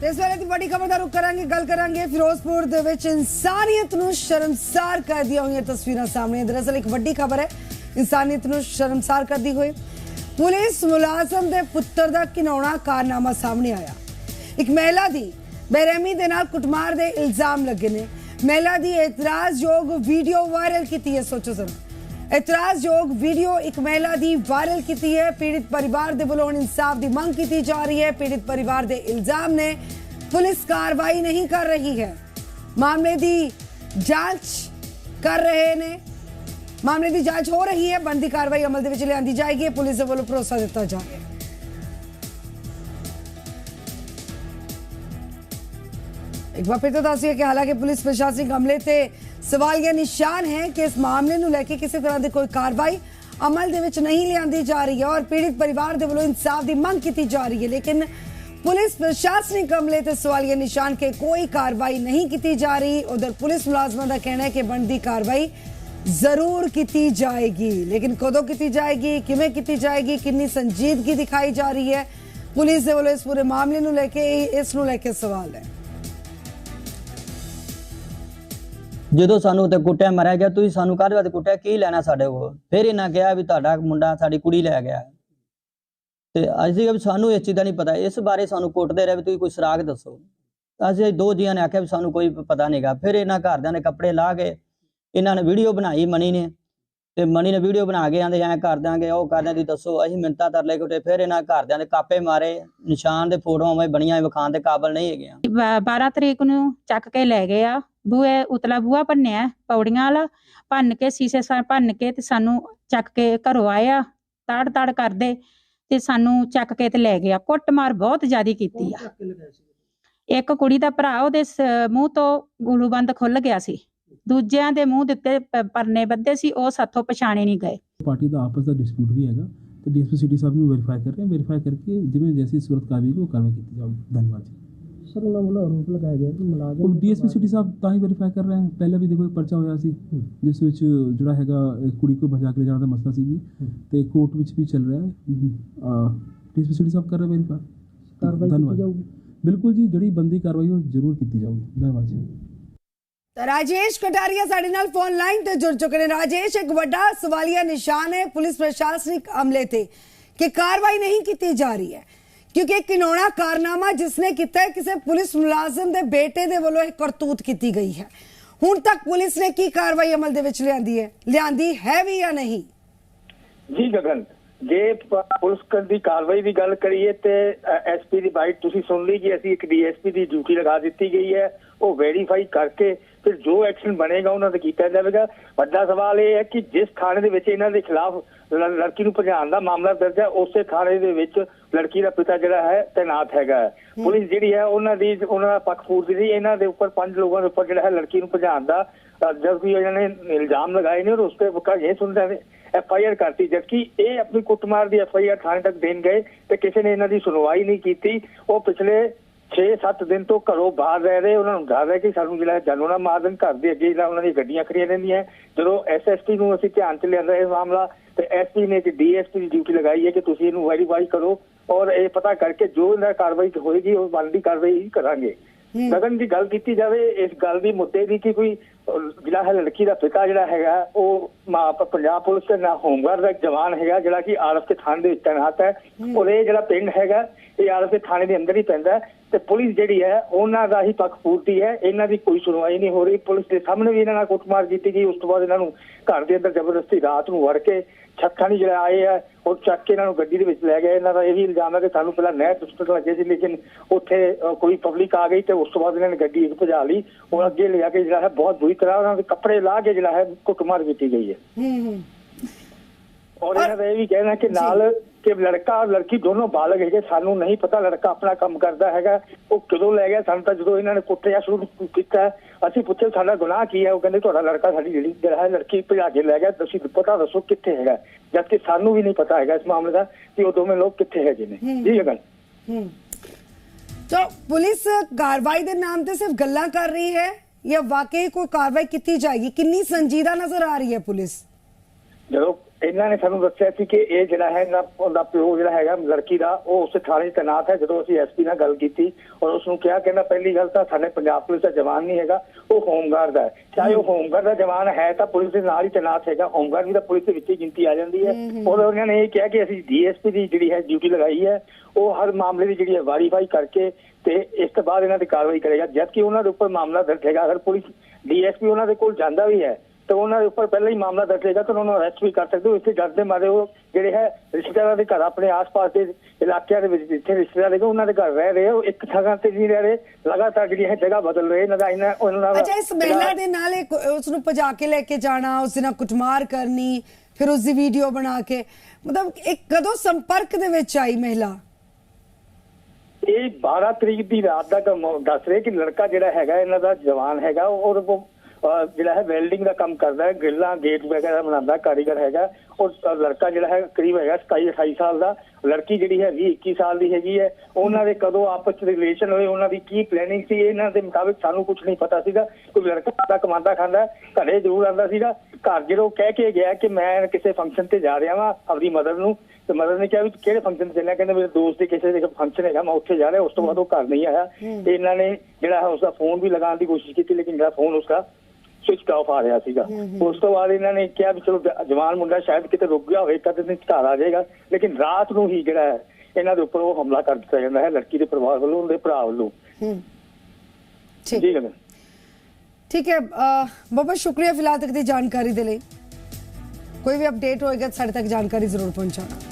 ਤੇ ਇਸ ਵੇਲੇ ਦੀ ਵੱਡੀ ਖਬਰ ਦਾ ਰੁਕ ਕਰਾਂਗੇ, ਗੱਲ ਕਰਾਂਗੇ ਫਿਰੋਜ਼ਪੁਰ ਦੇ ਵਿੱਚ। ਇਨਸਾਨੀਅਤ ਨੂੰ ਸ਼ਰਮਸਾਰ ਕਰਦੀਆਂ ਹੋਈਆਂ ਤਸਵੀਰਾਂ ਸਾਹਮਣੇ। ਦਰਅਸਲ ਇੱਕ ਵੱਡੀ ਖਬਰ ਹੈ, ਇਨਸਾਨੀਅਤ ਨੂੰ ਸ਼ਰਮਸਾਰ ਕਰਦੀ ਹੋਈ ਪੁਲਿਸ ਮੁਲਾਜ਼ਮ ਦੇ ਪੁੱਤਰ ਦਾ ਕਿਨੌਣਾ ਕਾਰਨਾਮਾ ਸਾਹਮਣੇ ਆਇਆ। ਇੱਕ ਮਹਿਲਾ ਦੀ ਬੇਰਹਿਮੀ ਦੇ ਨਾਲ ਕੁੱਟਮਾਰ ਦੇ ਇਲਜ਼ਾਮ ਲੱਗੇ ਨੇ। ਮਹਿਲਾ ਦੀ ਇਤਰਾਜ਼ਯੋਗ ਵੀਡੀਓ ਵਾਇਰਲ ਕੀਤੀ ਹੈ, ਸੋਚੋ ਜ਼ਰਾ। ਇਤਰਾਜ਼ਯੋਗ ਵੀਡੀਓ ਇੱਕ ਮਹਿਲਾ ਦੀ ਵਾਇਰਲ ਕੀਤੀ ਹੈ। ਪੀੜਿਤ ਪਰਿਵਾਰ ਦੇ ਵੱਲੋਂ ਇਨਸਾਫ ਦੀ ਮੰਗ ਕੀਤੀ ਜਾ ਰਹੀ ਹੈ। ਪੀੜਿਤ ਪਰਿਵਾਰ ਦੇ ਇਲਜ਼ਾਮ ਨੇ ਪੁਲਿਸ ਕਾਰਵਾਈ ਨਹੀਂ ਕਰ ਰਹੀ ਹੈ। ਮਾਮਲੇ ਦੀ ਜਾਂਚ ਕਰ ਰਹੇ ਨੇ। ਮਾਮਲੇ ਦੀ ਜਾਂਚ ਹੋ ਰਹੀ ਹੈ। ਬੰਦੀ ਕਾਰਵਾਈ ਅਮਲ ਦੇ ਵਿੱਚ ਲਿਆਂਦੀ ਜਾਏਗੀ। ਪੁਲਿਸ ਦੇ ਵੱਲੋਂ ਭਰੋਸਾ ਦਿੱਤਾ ਜਾ ਰਿਹਾ ਹੈ। ਇੱਕ ਵਾਰ ਫਿਰ ਤੋਂ ਦੱਸਿਆ ਕਿ ਹਾਲਾਂਕਿ ਪੁਲਿਸ ਪ੍ਰਸ਼ਾਸਨਿਕ ਅਮਲੇ ਤੇ ਸਵਾਲੀਆ ਨਿਸ਼ਾਨ ਹੈ ਕਿ ਇਸ ਮਾਮਲੇ ਨੂੰ ਲੈ ਕੇ ਕਿਸੇ ਤਰ੍ਹਾਂ ਦੀ ਕੋਈ ਕਾਰਵਾਈ ਅਮਲ ਦੇ ਵਿੱਚ ਨਹੀਂ ਲਿਆਂਦੀ ਜਾ ਰਹੀ ਹੈ ਔਰ ਪੀੜਿਤ ਪਰਿਵਾਰ ਦੇ ਵੱਲੋਂ ਇਨਸਾਫ ਦੀ ਮੰਗ ਕੀਤੀ ਜਾ ਰਹੀ ਹੈ। ਲੇਕਿਨ ਪੁਲਿਸ ਪ੍ਰਸ਼ਾਸनिक ਅਮਲੇ ਤੇ ਸਵਾਲੀਆ ਨਿਸ਼ਾਨ ਕੇ ਕੋਈ ਕਾਰਵਾਈ ਨਹੀਂ ਕੀਤੀ ਜਾ ਰਹੀ। ਉਧਰ ਪੁਲਿਸ ਮੁਲਾਜ਼ਮਾਂ ਦਾ ਕਹਿਣਾ ਹੈ ਕਿ ਬਣਦੀ ਕਾਰਵਾਈ ਜ਼ਰੂਰ ਕੀਤੀ ਜਾਏਗੀ। ਲੇਕਿਨ ਕਦੋਂ ਕੀਤੀ ਜਾਏਗੀ, ਕਿਵੇਂ ਕੀਤੀ ਜਾਏਗੀ, ਕਿੰਨੀ ਸੰਜੀਦਗੀ ਦਿਖਾਈ ਜਾ ਰਹੀ ਹੈ? ਪੁਲਿਸ ਦੇ ਵੱਲੋਂ ਇਸ ਪੂਰੇ ਮਾਮਲੇ ਨੂੰ ਲੈ ਕੇ ਇਸ ਨੂੰ ਲੈ ਕੇ ਸਵਾਲ ਹੈ। ਜਦੋਂ ਸਾਨੂੰ ਤੇ ਕੁੱਟਿਆ, ਮਰਿਆ ਗਿਆ, ਤੁਸੀਂ ਸਾਨੂੰ ਕਾਹਦੇ ਵਾਸਤੇ ਕੁੱਟਿਆ? ਕੀ ਲੈਣਾ ਸਾਡੇ ਕੋਲ? ਫਿਰ ਇਹਨਾਂ ਕਿਹਾ ਵੀ ਤੁਹਾਡਾ ਮੁੰਡਾ, ਸਾਡੀ ਕੁੜੀ ਲੈ ਗਿਆ। ਤੇ ਅਸੀਂ ਕਿਹਾ ਸਾਨੂੰ ਇਸ ਚੀਜ਼ ਦਾ ਨਹੀਂ ਪਤਾ। ਇਸ ਬਾਰੇ ਸਾਨੂੰ ਕੁੱਟਦੇ ਰਹੇ ਵੀ ਤੁਸੀਂ ਕੋਈ ਸੁਰਾਗ ਦੱਸੋ। ਅਸੀਂ ਦੋ ਜੀਆਂ ਨੇ ਆਖਿਆ ਵੀ ਸਾਨੂੰ ਕੋਈ ਪਤਾ ਨਹੀਂਗਾ ਫਿਰ ਇਹਨਾਂ ਘਰਦਿਆਂ ਨੇ ਕੱਪੜੇ ਲਾ ਕੇ ਇਹਨਾਂ ਨੇ ਵੀਡੀਓ ਬਣਾਈ ਮਨੀ ਨੇ। ਤੇ ਮਨੀ ਨੇ ਵੀਡੀਓ ਬਣਾ ਕੇ ਆਂਦੇ ਐਂ ਕਰ ਦਾਂਗੇ ਉਹ ਕਰ ਦੀ ਦੱਸੋ ਅਸੀਂ ਮਿੰਤਾ ਤਰਲੇ ਕੁੱਟੇ ਫਿਰ ਇਹਨਾਂ ਘਰਦਿਆਂ ਦੇ ਕਾਪੇ ਮਾਰੇ ਨਿਸ਼ਾਨ ਦੇ ਫੋਟੋਆਂ ਮੈਂ ਬਣੀਆਂ ਵਿਖਾਣ ਦੇ ਕਾਬਲ ਨਹੀਂ ਹੈਗੀਆਂ ਬ- 12 ਤਰੀਕ ਨੂੰ ਚੱਕ ਕੇ ਲੈ ਗਏ ਆ ਬੂਏ ਉਤਲਾ ਬੂਆ ਭੰਨਿਆ ਪੌੜੀਆਂ ਵਾਲਾ ਭੰਨ ਕੇ ਸੀਸੇ ਸਾ ਭੰਨ ਕੇ ਤੇ ਸਾਨੂੰ ਚੱਕ ਕੇ ਘਰੋਂ ਆਇਆ ਤੜ ਤੜ ਕਰਦੇ ਤੇ ਸਾਨੂੰ ਚੱਕ ਕੇ ਤੇ ਲੈ ਗਿਆ ਕੁੱਟਮਾਰ ਬਹੁਤ ਜ਼ਿਆਦੀ ਕੀਤੀ ਆ। ਇੱਕ ਕੁੜੀ ਦਾ ਭਰਾ ਉਹਦੇ ਮੂੰਹ ਤੋਂ ਗੂਲੂ ਬੰਦ ਖੁੱਲ ਗਿਆ ਸੀ। ਦੂਜਿਆਂ ਦੇ ਮੂੰਹ ਦਿੱਤੇ ਪਰਨੇ ਬੱਧੇ ਸੀ ਉਹ ਸਾਥੋਂ ਪਛਾਣੇ ਨਹੀਂ ਗਏ। ਪਾਰਟੀ ਦਾ ਆਪਸ ਦਾ ਡਿਸਪਿਊਟ ਵੀ ਹੈਗਾ ਤੇ ਡੀਐਸਪੀ ਸਿਟੀ ਸਾਹਿਬ ਨੂੰ ਵੈਰੀਫਾਈ ਕਰ ਰਹੇ ਹਾਂ। ਵੈਰੀਫਾਈ ਕਰਕੇ ਜਿਵੇਂ ਜੈਸੀ ਸੂਰਤ ਕਾਰਵਾਈ ਉਹ ਕਾਰਵਾਈ ਕੀਤੀ ਜਾਊਗੀ। ਧੰਨਵਾਦ ਜੀ। ਸਰ ਉਹਨਾਂ ਵੱਲੋਂ ਆਰੋਪ ਲਗਾਇਆ ਗਿਆ ਕਿ ਮੁਲਾਜ਼ਮ ਉਹ ਡੀਐਸਪੀ ਸਿਟੀ ਸਾਹਿਬ ਤਾਂ ਹੀ ਵੈਰੀਫਾਈ ਕਰ ਰਹੇ ਹਨ ਪਹਿਲਾਂ ਵੀ ਦੇਖੋ ਇੱਕ ਪਰਚਾ ਹੋਇਆ ਸੀ ਜਿਸ ਵਿੱਚ ਜਿਹੜਾ ਹੈਗਾ ਇੱਕ ਕੁੜੀ को ਭਜਾ ਕੇ ਲੈ ਜਾਣ ਦਾ ਮਸਲਾ ਸੀ ਤੇ ਕੋਰਟ ਵਿੱਚ ਵੀ ਚੱਲ ਰਿਹਾ ਹੈ। ਡੀਐਸਪੀ ਸਿਟੀ ਸਾਹਿਬ ਕਰ ਰਹੇ ਵੈਰੀਫਾਈ ਕਾਰਵਾਈ ਕੀਤੀ ਜਾਊਗੀ। ਬਿਲਕੁਲ ਜੀ ਜਿਹੜੀ ਬੰਦੀ ਕਾਰਵਾਈ ਉਹ ਜ਼ਰੂਰ ਕੀਤੀ ਜਾਊਗੀ। ਧੰਨਵਾਦ ਜੀ। ਰਾਜੇਸ਼ ਕਟਾਰੀਆ ਸਾਡੇ ਨਾਲ ਫੋਨ ਲਾਈਨ ਤੇ ਜੁੜ ਚੁੱਕੇ ਨੇ। ਰਾਜੇਸ਼, ਇੱਕ ਵੱਡਾ ਸਵਾਲੀਆ ਨਿਸ਼ਾਨ ਹੈ, ਪੁਲਿਸ ਪ੍ਰਸ਼ਾਸਨਿਕ ਅਮਲੇ ਤੇ ਕਿ ਕਾਰਵਾਈ ਨਹੀਂ ਕੀਤੀ ਜਾ ਰਹੀ ਹੈ। ਕਿਉਂਕਿ ਇਹ ਕਾਰਨਾਮਾ ਜਿਸਨੇ ਕੀਤਾ ਹੈ, ਕਿਸੇ ਪੁਲਿਸ ਮੁਲਾਜ਼ਮ ਦੇ ਬੇਟੇ ਦੇ ਵੱਲੋਂ ਇਹ ਕਰਤੂਤ ਕੀਤੀ ਗਈ ਹੈ। ਹੁਣ ਤੱਕ ਪੁਲਿਸ ਨੇ ਕੀ ਕਾਰਵਾਈ ਅਮਲ ਦੇ ਵਿੱਚ ਲਿਆਂਦੀ ਹੈ? ਲਿਆਂਦੀ ਹੈ ਵੀ ਜਾਂ ਨਹੀਂ? ਜੀ, ਗਗਨ। ਜੇ ਪੁਲਿਸ ਦੀ ਕਾਰਵਾਈ ਦੀ ਗੱਲ ਕਰੀਏ ਤੇ ਐਸਪੀ ਦੀ ਬਾਈਟ ਤੁਸੀਂ ਸੁਣ ਲਈ ਜੀ ਅਸੀਂ ਇੱਕ ਡੀਐਸਪੀ ਦੀ ਡਿਊਟੀ ਲਗਾ ਦਿੱਤੀ ਗਈ ਹੈ ਉਹ ਵੈਰੀਫਾਈ ਕਰਕੇ ਫਿਰ ਜੋ ਐਕਸ਼ਨ ਬਣੇਗਾ ਉਹਨਾਂ ਤੇ ਕੀਤਾ ਜਾਵੇਗਾ ਵੱਡਾ ਸਵਾਲ ਇਹ ਹੈ ਕਿ ਜਿਸ ਥਾਣੇ ਦੇ ਵਿੱਚ ਇਹਨਾਂ ਦੇ ਖਿਲਾਫ ਲੜਕੀ ਨੂੰ ਭਜਾਉਣ ਦਾ ਮਾਮਲਾ ਦਰਜ ਹੈ ਉਸੇ ਥਾਣੇ ਦੇ ਵਿੱਚ ਲੜਕੀ ਦਾ ਪਿਤਾ ਜਿਹੜਾ ਹੈ ਤੈਨਾਤ ਹੈਗਾ ਹੈ। ਪੁਲਿਸ ਜਿਹੜੀ ਹੈ ਉਹਨਾਂ ਦੀ ਉਹਨਾਂ ਦਾ ਪੱਖ ਪੂਰਦੀ ਸੀ ਇਹਨਾਂ ਦੇ ਉੱਪਰ ਪੰਜ ਲੋਕਾਂ ਦੇ ਉੱਪਰ ਜਿਹੜਾ ਹੈ ਲੜਕੀ ਨੂੰ ਭਜਾਉਣ ਦਾ ਜਦ ਵੀ ਇਹਨਾਂ ਨੇ ਇਲਜ਼ਾਮ ਲਗਾਏ ਨੇ ਔਰ ਉਸ ਤੇ ਇਹ ਸੁਣਦਾ ਨੇ ਐਫ ਆਈ ਆਰ ਕਰਤੀ, ਜਦਕਿ ਇਹ ਆਪਣੀ ਕੁੱਟਮਾਰ ਦੀ ਐਫ ਆਈ ਆਰ ਥਾਣੇ ਤੱਕ ਦੇਣ ਗਏ ਤੇ ਕਿਸੇ ਨੇ ਇਹਨਾਂ ਦੀ ਸੁਣਵਾਈ ਨਹੀਂ ਕੀਤੀ। ਉਹ ਪਿਛਲੇ 6-7 ਦਿਨ ਤੋਂ ਘਰੋਂ ਬਾਹਰ ਰਹਿ ਰਹੇ, ਉਹਨਾਂ ਨੂੰ ਡਰ ਹੈ ਕਿ ਸਾਨੂੰ ਜਿਹੜਾ ਜਾਨੋ ਨਾ ਮਾਰ ਦੇਣ, ਘਰ ਦੇ ਅੱਗੇ ਜਿਹੜਾ ਉਹਨਾਂ ਦੀ ਗੱਡੀਆਂ ਖੜੀਆਂ ਰਹਿੰਦੀਆਂ ਜਦੋਂ ਐਸਐਸਪੀ ਨੂੰ ਅਸੀਂ ਧਿਆਨ ਚ ਲਿਆਂਦਾ ਇਹ ਮਾਮਲਾ, ਤੇ ਐਸਪੀ ਨੇ ਇੱਕ ਡੀਐਸਪੀ ਦੀ ਡਿਊਟੀ ਲਗਾਈ ਹੈ ਕਿ ਤੁਸੀਂ ਇਹਨੂੰ ਵੈਰੀਫਾਈ ਕਰੋ ਔਰ ਇਹ ਪਤਾ ਕਰਕੇ ਜੋ ਇਹਨਾਂ ਕਾਰਵਾਈ ਹੋਏਗੀ, ਉਹ ਬਣਦੀ ਕਾਰਵਾਈ ਕਰਾਂਗੇ। ਗਗਨ ਦੀ ਗੱਲ ਕੀਤੀ ਜਾਵੇ ਇਸ ਗੱਲ ਦੀ ਮੁੱਦੇ ਦੀ ਕਿ ਕੋਈ ਜਿਹੜਾ ਹੈ ਲੜਕੀ ਦਾ ਪਿਤਾ ਜਿਹੜਾ ਹੈਗਾ ਉਹ ਪੰਜਾਬ ਪੁਲਿਸ ਦੇ ਨਾ ਹੋਮਗਾਰਡ ਦਾ ਇੱਕ ਜਵਾਨ ਹੈਗਾ ਜਿਹੜਾ ਕਿ ਆਰਫ ਦੇ ਥਾਣੇ ਦੇ ਵਿੱਚ ਤੈਨਾਤ ਹੈ। ਔਰ ਇਹ ਜਿਹੜਾ ਪਿੰਡ ਹੈਗਾ ਇਹ ਆਰਫ ਦੇ ਥਾਣੇ ਦੇ ਅੰਦਰ ਹੀ ਪੈਂਦਾ ਹੈ। ਤੇ ਪੁਲਿਸ ਜਿਹੜੀ ਹੈ ਉਹਨਾਂ ਦਾ ਹੀ ਪੱਖ ਪੂਰਤੀ ਹੈ ਇਹਨਾਂ ਦੀ ਕੋਈ ਸੁਣਵਾਈ ਨਹੀਂ ਹੋ ਰਹੀ। ਪੁਲਿਸ ਦੇ ਸਾਹਮਣੇ ਵੀ ਇਹਨਾਂ ਨਾਲ ਕੁੱਟਮਾਰ ਕੀਤੀ ਗਈ। ਉਸ ਤੋਂ ਬਾਅਦ ਇਹਨਾਂ ਨੂੰ ਘਰ ਦੇ ਅੰਦਰ ਜ਼ਬਰਦਸਤੀ ਰਾਤ ਨੂੰ ਵੜ ਕੇ ਛੱਤਾਂ ਨਹੀਂ ਜਿਹੜਾ ਆਏ ਆ ਉਹ ਚੱਕ ਕੇ ਇਹਨਾਂ ਨੂੰ ਗੱਡੀ ਦੇ ਵਿੱਚ ਲੈ ਗਏ। ਇਹਨਾਂ ਦਾ ਇਹ ਵੀ ਇਲਜ਼ਾਮ ਹੈ ਕਿ ਸਾਨੂੰ ਪਹਿਲਾਂ ਨਹਿਰ ਟੁੱਟਣ ਲੱਗੇ ਸੀ ਲੇਕਿਨ ਉੱਥੇ ਕੋਈ ਪਬਲਿਕ ਆ ਗਈ ਤੇ ਉਸ ਤੋਂ ਬਾਅਦ ਇਹਨਾਂ ਨੇ ਗੱਡੀ ਇੱਕ ਭਜਾ ਲਈ। ਉਹ ਅੱਗੇ ਲਿਆ ਕੇ ਜਿਹੜਾ ਹੈ ਬਹੁਤ ਬੁਰੀ ਤਰ੍ਹਾਂ ਉਹਨਾਂ ਦੇ ਕੱਪੜੇ ਲਾ ਕੇ ਜਿਹੜਾ ਹੈ ਕੁੱਟਮਾਰ ਕੀਤੀ ਗਈ ਹੈ। ਹੂੰ ਹੂੰ। ਔਰ ਇਹਨਾਂ ਦਾ ਇਹ ਵੀ ਕਹਿਣਾ ਕਿ ਨਾਲ ਕਿ ਲੜਕਾ ਔਰ ਲੜਕੀ ਦੋਨੋਂ ਬਾਲਗ ਹੈਗੇ ਸਾਨੂੰ ਨਹੀਂ ਪਤਾ ਲੜਕਾ ਆਪਣਾ ਕੰਮ ਕਰਦਾ ਹੈਗਾ ਉਹ ਕਦੋਂ ਲੈ ਗਿਆ ਸਾਨੂੰ ਤਾਂ ਜਦੋਂ ਇਹਨਾਂ ਨੇ ਕੁੱਟਿਆ ਸ਼ੁਰੂ ਕੀਤਾ ਅਸੀਂ ਪੁੱਛਿਆ ਸਾਡਾ ਗੁਨਾਹ ਕੀ ਹੈ ਉਹ ਕਹਿੰਦੇ ਤੁਹਾਡਾ ਲੜਕਾ ਸਾਡੀ ਜਿਹੜੀ ਜਿਹੜਾ ਹੈ ਲੜਕੀ ਭਜਾ ਕੇ ਲੈ ਗਿਆ ਤੁਸੀਂ ਪਤਾ ਦੱਸੋ ਕਿੱਥੇ ਹੈਗਾ ਜਦਕਿ ਸਾਨੂੰ ਵੀ ਨਹੀਂ ਪਤਾ ਹੈਗਾ ਇਸ ਮਾਮਲੇ ਦਾ ਕਿ ਉਹ ਦੋਵੇਂ ਲੋਕ ਕਿੱਥੇ ਹੈਗੇ ਨੇ। ਜੀ ਗਗਨ ਹੂੰ। ਤਾਂ ਪੁਲਿਸ ਕਾਰਵਾਈ ਦੇ ਨਾਮ ਤੇ ਸਿਰਫ ਗੱਲਾਂ ਕਰ ਰਹੀ ਹੈ ਜਾਂ ਵਾਕਈ ਕੋਈ ਕਾਰਵਾਈ ਕੀਤੀ ਜਾਏਗੀ? ਕਿੰਨੀ ਸੰਜੀਦਾ ਨਜ਼ਰ ਆ ਰਹੀ ਹੈ ਪੁਲਿਸ? ਜਦੋਂ ਇਹਨਾਂ ਨੇ ਸਾਨੂੰ ਦੱਸਿਆ ਸੀ ਕਿ ਇਹ ਜਿਹੜਾ ਹੈ ਨਾ ਉਹਦਾ ਪਿਓ ਜਿਹੜਾ ਹੈਗਾ ਲੜਕੀ ਦਾ ਉਹ ਉਸ ਥਾਣੇ 'ਚ ਤੈਨਾਤ ਹੈ ਜਦੋਂ ਅਸੀਂ ਐਸਪੀ ਨਾਲ ਗੱਲ ਕੀਤੀ ਔਰ ਉਸ ਨੂੰ ਕਿਹਾ ਕਹਿੰਦਾ ਪਹਿਲੀ ਗੱਲ ਤਾਂ ਸਾਡੇ ਪੰਜਾਬ ਪੁਲਿਸ ਦਾ ਜਵਾਨ ਨਹੀਂ ਹੈਗਾ ਉਹ ਹੋਮਗਾਰਡ ਦਾ ਹੈ। ਚਾਹੇ ਉਹ ਹੋਮਗਾਰਡ ਦਾ ਜਵਾਨ ਹੈ ਤਾਂ ਪੁਲਿਸ ਦੇ ਨਾਲ ਹੀ ਤੈਨਾਤ ਹੈਗਾ ਹੋਮਗਾਰਡ ਵੀ ਤਾਂ ਪੁਲਿਸ ਦੇ ਵਿੱਚ ਹੀ ਗਿਣਤੀ ਆ ਜਾਂਦੀ ਹੈ। ਔਰ ਉਹਨਾਂ ਨੇ ਇਹ ਕਿਹਾ ਕਿ ਅਸੀਂ ਡੀਐਸਪੀ ਦੀ ਜਿਹੜੀ ਹੈ ਡਿਊਟੀ ਲਗਾਈ ਹੈ ਉਹ ਹਰ ਮਾਮਲੇ ਦੀ ਜਿਹੜੀ ਹੈ ਵਾਰੀਫਾਈ ਕਰਕੇ ਤੇ ਇਸ ਤੋਂ ਬਾਅਦ ਇਹਨਾਂ ਤੇ ਕਾਰਵਾਈ ਕਰੇਗਾ। ਜਦਕਿ ਉਹਨਾਂ ਦੇ ਉੱਪਰ ਮਾਮਲਾ ਦਰਜ ਹੈਗਾ ਅਗਰ ਪੁਲਿਸ ਡੀਐਸਪੀ ਉਹਨਾਂ ਦੇ ਕੋਲ ਜਾਂਦਾ ਵੀ ਹੈ ਤਾਂ ਉਹਨਾਂ ਦੇ ਉੱਪਰ ਪਹਿਲਾਂ ਹੀ ਮਾਮਲਾ ਦਰਜ ਹੈਗਾ ਤਾਂ ਉਹਨਾਂ ਨੂੰ ਅਰੈਸਟ ਵੀ ਕਰ ਸਕਦੇ ਹੋ। ਇੱਥੇ ਡਰ ਦੇ ਮਾਰੇ ਉਹ ਜਿਹੜੇ ਹੈ ਰਿਸ਼ਤੇਦਾਰਾਂ ਦੇ ਘਰ ਆਪਣੇ ਆਸ-ਪਾਸ ਦੇ ਇਲਾਕਿਆਂ ਦੇ ਵਿੱਚ ਜਿੱਥੇ ਰਿਸ਼ਤੇਦਾਰ ਹੈਗੇ ਉਹਨਾਂ ਦੇ ਘਰ ਰਹਿ ਰਹੇ ਉਹ ਇੱਕ ਥਾਂ ਤੇ ਨਹੀਂ ਰਹਿ ਰਹੇ। ਲਗਾਤਾਰ ਜਿਹੜੀ ਹੈ ਜਗ੍ਹਾ ਬਦਲ ਰਹੇ ਇਹਨਾਂ ਦਾ ਇਹਨਾਂ ਉਹਨਾਂ ਦਾ ਅੱਛਾ ਇਸ ਮਹਿਲਾ ਦੇ ਨਾਲ ਉਸ ਨੂੰ ਭਜਾ ਕੇ ਲੈ ਕੇ ਜਾਣਾ ਉਸ ਨਾਲ ਕੁੱਟਮਾਰ ਕਰਨੀ ਫਿਰ ਉਸ ਦੀ ਵੀਡੀਓ ਬਣਾ ਕੇ। ਮਤਲਬ ਇੱਕ ਕਦੋਂ ਸੰਪਰਕ ਦੇ ਵਿੱਚ ਆਈ ਮਹਿਲਾ? ਇਹ 12 ਤਰੀਕ ਦੀ ਰਾਤ ਦਾ ਦੱਸ ਰਹੇ ਕਿ ਲੜਕਾ ਜਿਹੜਾ ਹੈਗਾ ਇਹਨਾਂ ਦਾ ਜਵਾਨ ਹੈਗਾ ਔਰ ਉਹ ਜਿਹੜਾ ਹੈ ਵੈਲਡਿੰਗ ਦਾ ਕੰਮ ਕਰਦਾ ਹੈ ਗ੍ਰਿਲਾਂ ਗੇਟ ਵਗੈਰਾ ਬਣਾਉਂਦਾ ਕਾਰੀਗਰ ਹੈਗਾ। ਅਹ, ਲੜਕਾ ਜਿਹੜਾ ਹੈ ਕਰੀਬ ਹੈਗਾ 27 28 ਸਾਲ ਦਾ। ਲੜਕੀ ਜਿਹੜੀ ਹੈ 20 21 ਸਾਲ ਦੀ ਹੈਗੀ ਹੈ। ਉਹਨਾਂ ਦੇ ਕਦੋਂ ਆਪਸ ਵਿੱਚ ਰਿਲੇਸ਼ਨ ਹੋਏ ਉਹਨਾਂ ਦੀ ਕੀ ਪਲੈਨਿੰਗ ਸੀ ਇਹਨਾਂ ਦੇ ਮੁਤਾਬਿਕ ਸਾਨੂੰ ਕੁਝ ਨਹੀਂ ਪਤਾ ਸੀਗਾ। ਕੋਈ ਲੜਕਾ ਦਾ ਕਮਾਂਦਾ ਖਾਂਦਾ ਘਰੇ ਜ਼ਰੂਰ ਆਉਂਦਾ ਸੀਗਾ। ਘਰ ਜਦੋਂ ਕਹਿ ਕੇ ਗਿਆ ਕਿ ਮੈਂ ਕਿਸੇ ਫੰਕਸ਼ਨ ਤੇ ਜਾ ਰਿਹਾ ਵਾਂ ਆਪਣੀ ਮਦਰ ਨੂੰ ਤੇ ਮਦਰ ਨੇ ਕਿਹਾ ਵੀ ਕਿਹੜੇ ਫੰਕਸ਼ਨ ਤੇ ਚੱਲਿਆ? ਕਹਿੰਦੇ ਮੇਰੇ ਦੋਸਤ ਦੇ ਕਿਸੇ ਦੇ ਫੰਕਸ਼ਨ ਹੈਗਾ ਮੈਂ ਉੱਥੇ ਜਾ ਰਿਹਾ ਉਸ ਤੋਂ ਬਾਅਦ ਉਹ ਘਰ ਨਹੀਂ ਆਇਆ। ਤੇ ਇਹਨਾਂ ਨੇ ਜਿਹੜਾ ਹੈ ਉਸਦਾ ਫੋਨ ਵੀ ਲਗਾਉਣ ਦੀ ਕੋਸ਼ਿਸ਼ ਕੀਤੀ ਲੇਕਿਨ ਜਿਹੜਾ ਫੋਨ ਉਸਦਾ ਸਵਿਚ ਆਫ ਆ ਰਿਹਾ ਸੀਗਾ। ਉਸ ਤੋਂ ਬਾਅਦ ਇਹਨਾਂ ਨੇ ਕਿਹਾ ਵੀ ਚਲੋ ਜਵਾਨ ਮੁੰਡਾ ਸ਼ਾਇਦ ਕਿਤੇ ਰੁਕ ਗਿਆ ਹੋਵੇ ਕਦੇ ਦਿਨ ਘਰ ਆ ਜਾਏਗਾ। ਲੇਕਿਨ ਰਾਤ ਨੂੰ ਹੀ ਜਿਹੜਾ ਹੈ ਇਹਨਾਂ ਦੇ ਉੱਪਰ ਉਹ ਹਮਲਾ ਕਰ ਦਿੱਤਾ ਜਾਂਦਾ ਹੈ ਲੜਕੀ ਦੇ ਪਰਿਵਾਰ ਵੱਲੋਂ ਉਹਦੇ ਭਰਾ ਵੱਲੋਂ। ਹੂੰ। ਠੀਕ। ਗਗਨ ਠੀਕ ਹੈ ਅਹ, ਬਹੁਤ ਸ਼ੁਕਰੀਆ ਫਿਲਹਾਲ ਤੱਕ ਦੀ ਜਾਣਕਾਰੀ ਦੇ ਲਈ। ਕੋਈ ਵੀ ਅਪਡੇਟ ਹੋਏਗਾ ਸਾਡੇ ਤੱਕ ਜਾਣਕਾਰੀ ਜ਼ਰੂਰ ਪਹੁੰਚਾਉਣਾ।